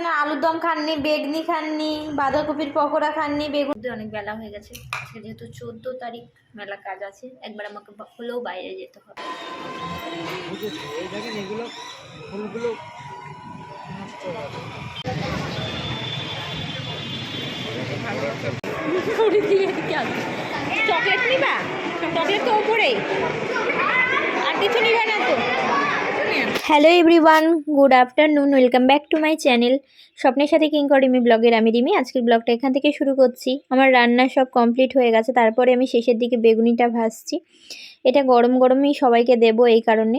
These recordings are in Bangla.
আপনার আলুর দম খাননি বেগনি খাননি বাঁধাকপির পকোড়া খাননি বেগুন অনেক বেলা হয়ে গেছে। আজকে যেহেতু চোদ্দ তারিখ মেলা কাজ আছে একবার আমাকে হলেও বাইরে যেতে হবে। এগুলো ফুলগুলো চকলেট নিবা? চকলেট তো ওপরেই। আর কিছু নিবে hello everyone good afternoon welcome back to my channel স্বপ্নের সাথে কিঙ্কর রিমি ব্লগের আমি রিমি। আজকের ব্লগটা এখান থেকে শুরু করছি। আমার রান্না সব কমপ্লিট হয়ে গেছে, তারপরে আমি শেষের দিকে বেগুনিটা ভাজছি। এটা গরম গরমই সবাইকে দেব এই কারণে।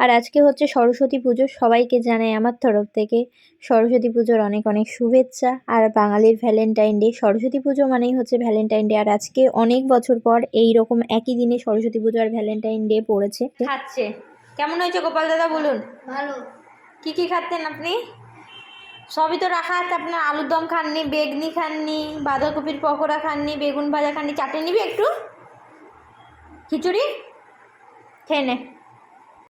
আর আজকে হচ্ছে সরস্বতী পুজো, সবাইকে জানাই আমার তরফ থেকে সরস্বতী পুজোর অনেক অনেক শুভেচ্ছা। আর বাঙালির ভ্যালেন্টাইন ডে সরস্বতী পুজো মানেই হচ্ছে ভ্যালেন্টাইন ডে আর আজকে অনেক বছর পর এই রকম একই দিনে সরস্বতী পুজো আর ভ্যালেন্টাইন ডে পড়েছে। খাচ্ছে। কেমন হয়েছে গোপাল দাদা বলুন? ভালো। কি কি খাচ্ছেন আপনি? সবই তো রাখা আছে আপনার আলুর দম খাননি বেগনি খাননি বাঁধাকপির পকোড়া খাননি বেগুন ভাজা খাননি চাটনি নিবি একটু? খিচুড়ি? খেয়ে নে।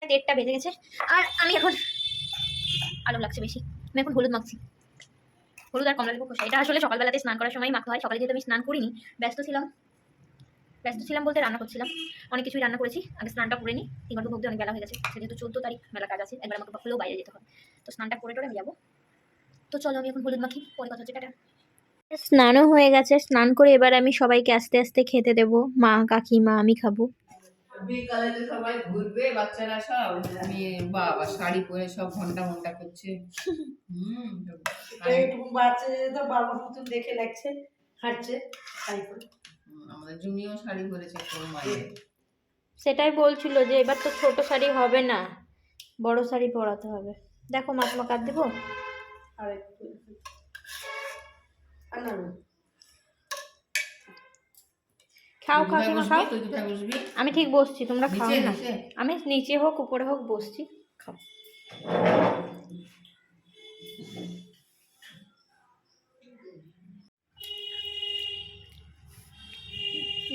দেড়টা বেজে গেছে আর আমি এখন আলু লাগছে বেশি। আমি এখন হলুদ মাখছি। হলুদ আর কমলা লেবু খোসা এটা আসলে সকালবেলাতে স্নান করার সময় মাখতে হয় সকালে যেহেতু আমি স্নান করিনি ব্যস্ত ছিলাম। ব্যস্ত ছিলাম বলতে রান্না করছিলাম। অনেক কিছুই রান্না করেছি। আগে স্নানটা করে নিই। তিন ঘণ্টা ভোগ অনেক বেলা হয়ে গেছে। যেহেতু চোদ্দ তারিখ মেলা কাজ আছে একবার আমাকে হলেও বাইরে যেতে হবে। তো স্নানটা করে টোরে আমি যাব। তো চলো আমি এখন হলুদ মাখি পরে কথা হচ্ছে টাটা। স্নানও হয়ে গেছে। স্নান করে এবার আমি সবাইকে আস্তে আস্তে খেতে দেবো। মা কাকিমা আমি খাব। বিকালে তো সবাই ঘুরবে বাচ্চারা সব আমি বাবা শাড়ি পরে সব ঘণ্টা ঘণ্টা করছে। হুম বাচ্চা তো বাবার মতন দেখে লাগছে হাঁটছে শাড়ি পরে। আমাদের শাড়ি পরেছে তোর মায়ের। সেটাই বলছিল যে এবার তো ছোট শাড়ি হবে না বড় শাড়ি পরাতে হবে। দেখো মাসমা কাট দেবো? আর একটু। খাও? খাও। বসবি। আমি ঠিক বসছি তোমরা খাও না। আমি নিচে হোক উপরে হোক বসছি। খাও।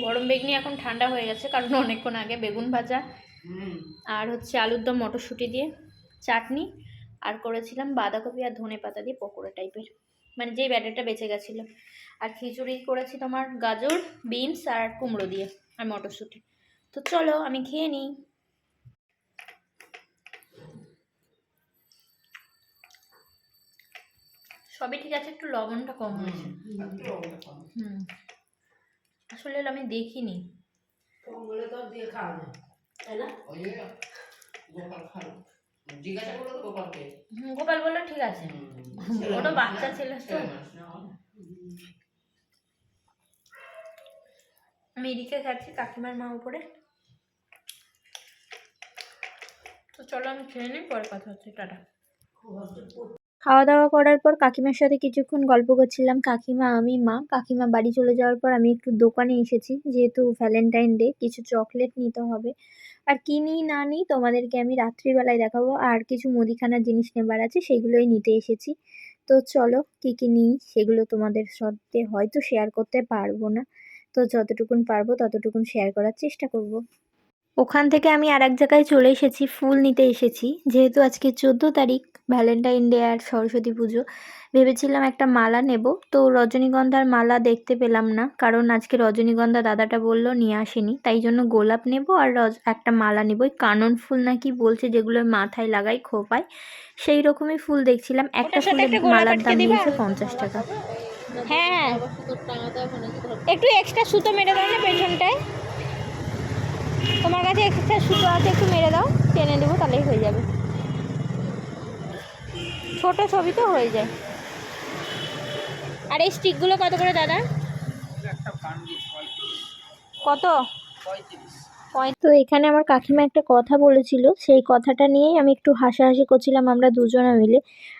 গরম বেগনি এখন ঠান্ডা হয়ে গেছে কারণ অনেকক্ষণ আগে বেগুন ভাজা আর হচ্ছে আলুর দম মটরশুঁটি দিয়ে চাটনি আর করেছিলাম বাঁধাকপি আর ধনে পাতা দিয়ে পকোড়া টাইপের। মানে যেই ব্যাটারটা বেঁচে গেছিল। আর খিচুড়ি করেছি তোমার গাজর বিনস আর কুমড়ো দিয়ে আর মটরশুঁটি। তো চলো আমি খেয়ে নিই। সবই ঠিক আছে একটু লবণটা কম হয়েছে। হুম। আসলে আমি দেখিনি। কম তো দিয়ে খাওয়া যায় তাই না? ওই গোপাল খালো জিজ্ঞাসা করল গোপালকে। হুম, গোপাল বলল ঠিক আছে। ওটা বাচ্চা ছেলে তো। আমি এদিকে খাচ্ছি কাকিমার মা উপরে। তো চলো আমি খেয়ে নিই পরে কথা হচ্ছে টাটা। খাওয়া দাওয়া করার পর কাকিমার সাথে কিছুক্ষণ গল্প করছিলাম। কাকিমা, আমি, মা। কাকিমা বাড়ি চলে যাওয়ার পর আমি একটু দোকানে এসেছি। যেহেতু ভ্যালেন্টাইন ডে কিছু চকলেট নিতে হবে। আর কি নিই, না নিই, তোমাদেরকে আমি রাত্রিবেলায় দেখাবো। আর কিছু মুদিখানার জিনিস নেবার আছে, সেগুলোই নিতে এসেছি। তো চলো, কী কী নিই, সেগুলো তোমাদের সাথে হয়তো শেয়ার করতে পারব না। তো যতটুকুন পারব, ততটুকুন শেয়ার করার চেষ্টা করব। ওখান থেকে আমি আর এক জায়গায় চলে এসেছি ফুল নিতে এসেছি। যেহেতু আজকে চোদ্দ তারিখ ভ্যালেন্টাইন ডে আর সরস্বতী পুজো ভেবেছিলাম একটা মালা নেব। তো রজনীগন্ধার মালা দেখতে পেলাম না কারণ আজকে রজনীগন্ধা দাদাটা বলল নিয়ে আসেনি। তাই জন্য গোলাপ নেব আর রজ একটা মালা নেব। ওই কানন ফুল নাকি বলছে যেগুলো মাথায় লাগাই খোপায় সেই রকমই ফুল দেখছিলাম। একটা ফুলের মালার দাম নিয়েছে পঞ্চাশ টাকা। হ্যাঁ। একটু এক্সট্রা সুতো মেরে দাও না পেছনটায়। তোমার কাছে এক্সট্রা সুতো আছে, একটু মেরে দাও, টেনে দেবো তাহলেই হয়ে যাবে। ছোট ছবি তো হয়ে যায়। আর এই স্টিকগুলো কত করে দাদা? কত? তো এখানে আমার কাকিমা একটা কথা বলেছিল, সেই কথাটা নিয়েই আমি একটু হাসাহাসি করছিলাম আমরা দুজনে মিলে।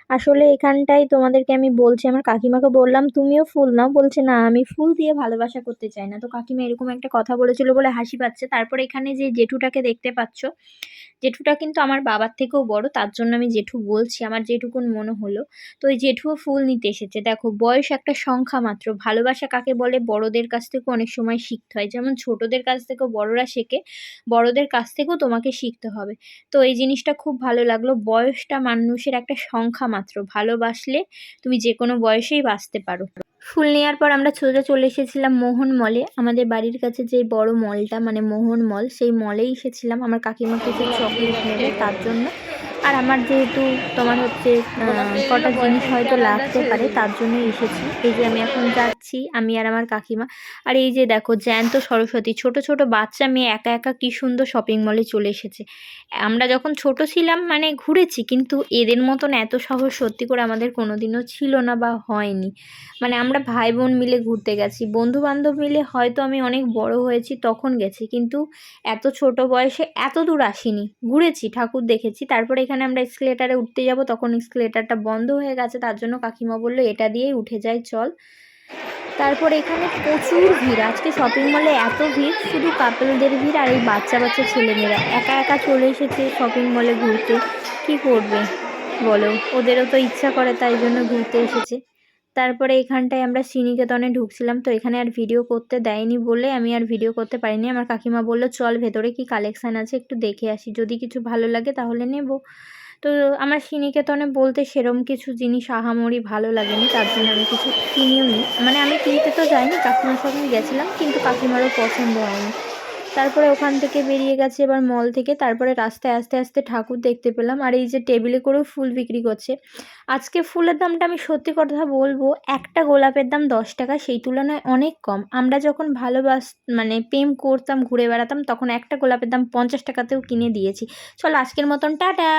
আসলে এখানটাই তোমাদেরকে আমি বলছি, আমার কাকিমাকে বললাম, তুমিও ফুল নাও। বলছে, না, আমি ফুল দিয়ে ভালোবাসা করতে চাই না। তো কাকিমা এরকম একটা কথা বলেছিল বলে হাসি পাচ্ছে। তারপর এখানে যে জেঠুটাকে দেখতে পাচ্ছ, জেঠুটা কিন্তু আমার বাবার থেকেও বড়, তার জন্য আমি জেঠু বলছি, আমার যেটুকুন মনে হলো। তো ওই জেঠুও ফুল নিতে এসেছে। দেখো, বয়স একটা সংখ্যা মাত্র। ভালোবাসা কাকে বলে? বড়দের কাছ থেকেও অনেক সময় শিখতে হয়। যেমন ছোটদের কাছ থেকেও বড়রা শেখে, বড়দের কাছ থেকেও তোমাকে শিখতে হবে। তো এই জিনিসটা খুব ভালো লাগল। বয়সটা মানুষের একটা সংখ্যা মাত্র, ভালোবাসলে তুমি যে কোনো বয়সেই বাঁচতে পারো। ফুল নেওয়ার পর আমরা সোজা চলে এসেছিলাম মোহন মলে। আমাদের বাড়ির কাছে যে বড় মলটা মানে মোহন মল, সেই মলেই এসেছিলাম। আমার কাকিমা কিছু চকলেট নেবে তার জন্য। আর আমার যেহেতু তোমার হচ্ছে কটা জিনিস হয়তো লাগতে পারে, তার জন্য এসেছি। এই যে আমি এখন যাচ্ছি, আমি আর আমার কাকিমা। আর এই যে দেখো, জ্যান্ত সরস্বতী, ছোট ছোট বাচ্চা, মেয়ে একা একা কি সুন্দর শপিং মলে চলে এসেছে। আমরা যখন ছোট ছিলাম মানে ঘুরেছি, কিন্তু এদের মতন এত সহজ সত্যি করে আমাদের কোনোদিনও ছিল না বা হয়নি। মানে আমরা ভাই বোন মিলে ঘুরতে গেছি। বন্ধু বান্ধব মিলে হয়তো আমি অনেক বড় হয়েছি, তখন গেছি, কিন্তু এত ছোট বয়সে এত দূর আসিনি। ঘুরেছি, ঠাকুর দেখেছি, তারপরে এখানে আমরা এক্সকেলেটারে উঠতে যাব। তখন এক্সকেলেটারটা বন্ধ হয়ে গেছে। তার জন্য কাকিমা বলল, এটা দিয়েই উঠে যাই, চল। তারপর এখানে প্রচুর ভিড়। আজকে শপিং মলে এত ভিড়, শুধু কাপেলদের ভিড় আর এই বাচ্চা বাচ্চা ছেলেমেয়েরা। একা একা চলে এসেছে শপিং মলে ঘুরতে। কি করবে? বলো, ওদেরও তো ইচ্ছা করে, তাই জন্য ঘুরতে এসেছে। তারপরে এখানটায় আমরা শ্রীনিকেতনে ঢুকছিলাম, তো এখানে আর ভিডিও করতে দেয়নি বলে আমি আর ভিডিও করতে পারিনি। আমার কাকিমা বলল, চল ভেতরে কি কালেকশান আছে একটু দেখে আসি, যদি কিছু ভালো লাগে তাহলে নেব। তো আমার শ্রীনিকেতনে বলতে সেরম কিছু জিনিস আহামরি ভালো লাগেনি, তার জন্য আমি কিছু কিনিও নি। মানে আমি কিনতে তো যাইনি, কাকিমার সঙ্গে গেছিলাম, কিন্তু কাকিমারও পছন্দ হয়নি। তারপরে ওখান থেকে বেরিয়ে গেছে এবার মল থেকে। তারপরে রাস্তায় আস্তে আস্তে ঠাকুর দেখতে পেলাম। আর এই যে টেবিলে করেও ফুল বিক্রি করছে। আজকে ফুলের দামটা আমি সত্যি কথা বলব, একটা গোলাপের দাম দশ টাকা, সেই তুলনায় অনেক কম। আমরা যখন ভালোবাস মানে প্রেম করতাম, ঘুরে বেড়াতাম, তখন একটা গোলাপের দাম পঞ্চাশ টাকাতেও কিনে দিয়েছি। চল আজকের মতন, টাটা!